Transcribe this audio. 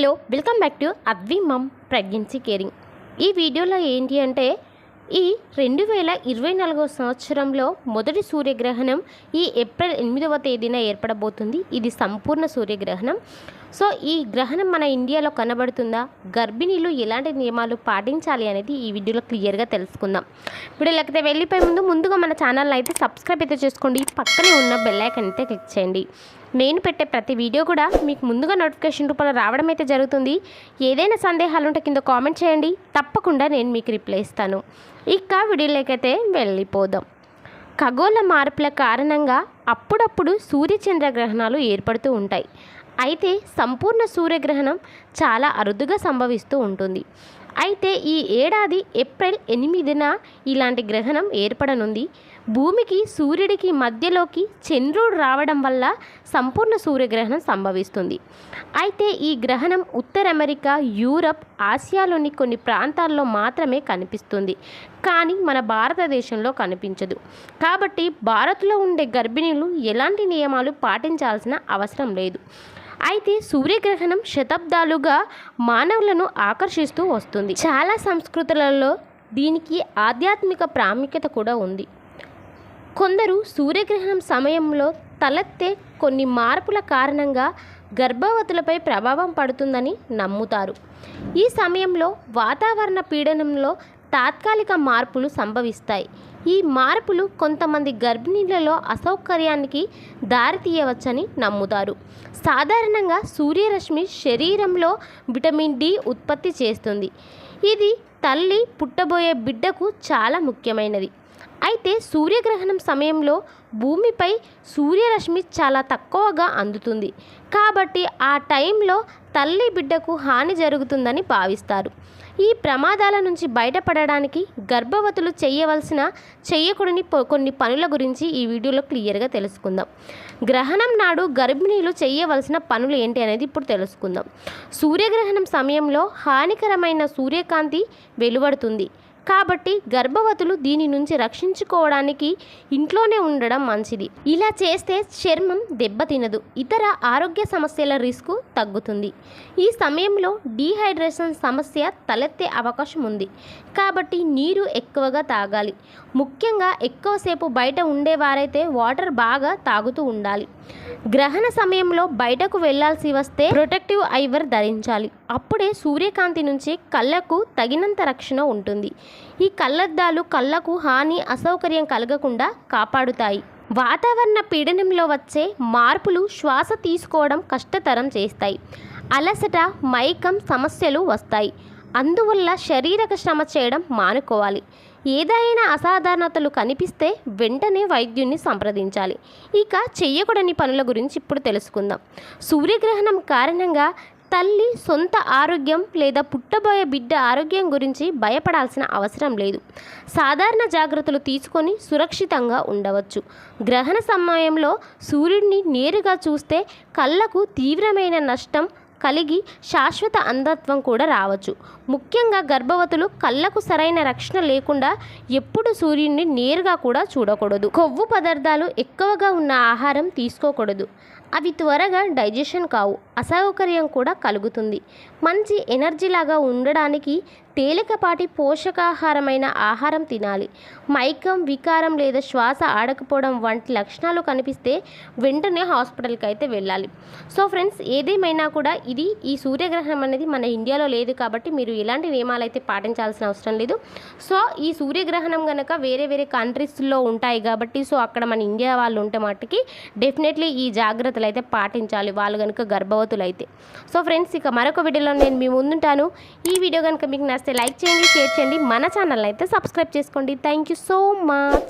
Hello welcome back to అవ్వి మమ్ pregnancy caring. ఈ వీడియోలో ఏంటి అంటే ఈ రెండు వేల ఇరవై నాలుగో సంవత్సరంలో మొదటి సూర్యగ్రహణం ఈ ఏప్రిల్ ఎనిమిదవ తేదీన ఏర్పడబోతుంది. ఇది సంపూర్ణ సూర్యగ్రహణం. సో ఈ గ్రహణం మన ఇండియాలో కనబడుతుందా? గర్భిణీలు ఎలాంటి నియమాలు పాటించాలి అనేది ఈ వీడియోలో క్లియర్గా తెలుసుకుందాం. ఇప్పుడు లేకపోతే వెళ్ళిపోయే ముందు ముందుగా మన ఛానల్ అయితే సబ్స్క్రైబ్ అయితే చేసుకోండి. పక్కనే ఉన్న బెల్లైకన్ అయితే క్లిక్ చేయండి. నేను పెట్టే ప్రతి వీడియో కూడా మీకు ముందుగా నోటిఫికేషన్ రూపంలో రావడం అయితే జరుగుతుంది. ఏదైనా సందేహాలు ఉంటే కింద కామెంట్ చేయండి. తప్పకుండా నేను మీకు రిప్లై ఇస్తాను. ఇక వీడియోలోకైతే వెళ్ళిపోదాం. ఖగోళ మార్పుల కారణంగా అప్పుడప్పుడు సూర్యచంద్ర గ్రహణాలు ఏర్పడుతూ ఉంటాయి. అయితే సంపూర్ణ సూర్యగ్రహణం చాలా అరుదుగా సంభవిస్తూ ఉంటుంది. అయితే ఈ ఏడాది ఏప్రిల్ ఎనిమిదిన ఇలాంటి గ్రహణం ఏర్పడనుంది. భూమికి సూర్యుడికి మధ్యలోకి చంద్రుడు రావడం వల్ల సంపూర్ణ సూర్యగ్రహణం సంభవిస్తుంది. అయితే ఈ గ్రహణం ఉత్తర అమెరికా యూరప్ ఆసియాలోని కొన్ని ప్రాంతాల్లో మాత్రమే కనిపిస్తుంది. కానీ మన భారతదేశంలో కనిపించదు. కాబట్టి భారత్లో ఉండే గర్భిణీలు ఎలాంటి నియమాలు పాటించాల్సిన అవసరం లేదు. అయితే సూర్యగ్రహణం శతాబ్దాలుగా మానవులను ఆకర్షిస్తూ వస్తుంది. చాలా సంస్కృతులలో దీనికి ఆధ్యాత్మిక ప్రాముఖ్యత కూడా ఉంది. కొందరు సూర్యగ్రహణం సమయంలో తలెత్తే కొన్ని మార్పుల కారణంగా గర్భవతులపై ప్రభావం పడుతుందని నమ్ముతారు. ఈ సమయంలో వాతావరణ పీడనంలో తాత్కాలిక మార్పులు సంభవిస్తాయి. ఈ మార్పులు కొంతమంది గర్భిణీలలో అసౌకర్యానికి దారితీయవచ్చని నమ్ముతారు. సాధారణంగా సూర్యరశ్మి శరీరంలో విటమిన్ డి ఉత్పత్తి చేస్తుంది. ఇది తల్లి పుట్టబోయే బిడ్డకు చాలా ముఖ్యమైనది. అయితే సూర్యగ్రహణం సమయంలో భూమిపై సూర్యరశ్మి చాలా తక్కువగా అందుతుంది. కాబట్టి ఆ టైంలో తల్లి బిడ్డకు హాని జరుగుతుందని భావిస్తారు. ఈ ప్రమాదాల నుంచి బయటపడడానికి గర్భవతులు చేయవలసిన చేయకూడని కొన్ని పనుల గురించి ఈ వీడియోలో క్లియర్గా తెలుసుకుందాం. గ్రహణం నాడు గర్భిణీలు చేయవలసిన పనులు ఏంటి అనేది ఇప్పుడు తెలుసుకుందాం. సూర్యగ్రహణం సమయంలో హానికరమైన సూర్యకాంతి వెలువడుతుంది. కాబట్టి గర్భవతులు దీని నుంచి రక్షించుకోవడానికి ఇంట్లోనే ఉండడం మంచిది. ఇలా చేస్తే చర్మం దెబ్బతినదు. ఇతర ఆరోగ్య సమస్యల రిస్క్ తగ్గుతుంది. ఈ సమయంలో డీహైడ్రేషన్ సమస్య తలెత్తే అవకాశం ఉంది. కాబట్టి నీరు ఎక్కువగా తాగాలి. ముఖ్యంగా ఎక్కువసేపు బయట ఉండేవారైతే వాటర్ బాగా తాగుతూ ఉండాలి. గ్రహణ సమయంలో బయటకు వెళ్ళాల్సి వస్తే ప్రొటెక్టివ్ ఐవర్ ధరించాలి. అప్పుడే సూర్యకాంతి నుంచి కళ్ళకు తగినంత రక్షణ ఉంటుంది. ఈ కళ్ళద్దాలు కళ్ళకు హాని అసౌకర్యం కలగకుండా కాపాడుతాయి. వాతావరణ పీడనంలో వచ్చే మార్పులు శ్వాస తీసుకోవడం కష్టతరం చేస్తాయి. అలసట మైకం సమస్యలు వస్తాయి. అందువల్ల శారీరక శ్రమ చేయడం మానుకోవాలి. ఏదైనా అసాధారణతలు కనిపిస్తే వెంటనే వైద్యుని సంప్రదించాలి. ఇక చెయ్యకూడని పనుల గురించి ఇప్పుడు తెలుసుకుందాం. సూర్యగ్రహణం కారణంగా తల్లి సొంత ఆరోగ్యం లేదా పుట్టబోయే బిడ్డ ఆరోగ్యం గురించి భయపడాల్సిన అవసరం లేదు. సాధారణ జాగ్రత్తలు తీసుకొని సురక్షితంగా ఉండవచ్చు. గ్రహణ సమయంలో సూర్యుడిని నేరుగా చూస్తే కళ్ళకు తీవ్రమైన నష్టం కలిగి శాశ్వత అంధత్వం కూడా రావచ్చు. ముఖ్యంగా గర్భవతులు కళ్ళకు సరైన రక్షణ లేకుండా ఎప్పుడు సూర్యుడిని నేరుగా కూడా చూడకూడదు. కొవ్వు పదార్థాలు ఎక్కువగా ఉన్న ఆహారం తీసుకోకూడదు. అవి త్వరగా డైజెషన్ కావు అసౌకర్యం కూడా కలుగుతుంది. మంచి ఎనర్జీ లాగా ఉండడానికి తేలికపాటి పోషకాహారమైన ఆహారం తినాలి. మైకం వికారం లేదా శ్వాస ఆడకపోవడం వంటి లక్షణాలు కనిపిస్తే వెంటనే హాస్పిటల్కి అయితే వెళ్ళాలి. సో ఫ్రెండ్స్ ఏదేమైనా కూడా ఇది ఈ సూర్యగ్రహణం అనేది మన ఇండియాలో లేదు కాబట్టి మీరు ఎలాంటి నియమాలు అయితే పాటించాల్సిన అవసరం లేదు. సో ఈ సూర్యగ్రహణం కనుక వేరే వేరే కంట్రీస్లో ఉంటాయి కాబట్టి సో అక్కడ మన ఇండియా వాళ్ళు ఉంటే మట్టుకి డెఫినెట్లీ ఈ జాగ్రత్తలు అయితే పాటించాలి. వాళ్ళు కనుక గర్భవతులు అయితే సో ఫ్రెండ్స్ ఇక మరొక వీడియోలో నేను మీ ముందుంటాను. ఈ వీడియో కనుక మీకు నచ్చితే లైక్ చేయండి షేర్ చేయండి. మన ఛానల్ అయితే సబ్స్క్రైబ్ చేసుకోండి. Thank you so much.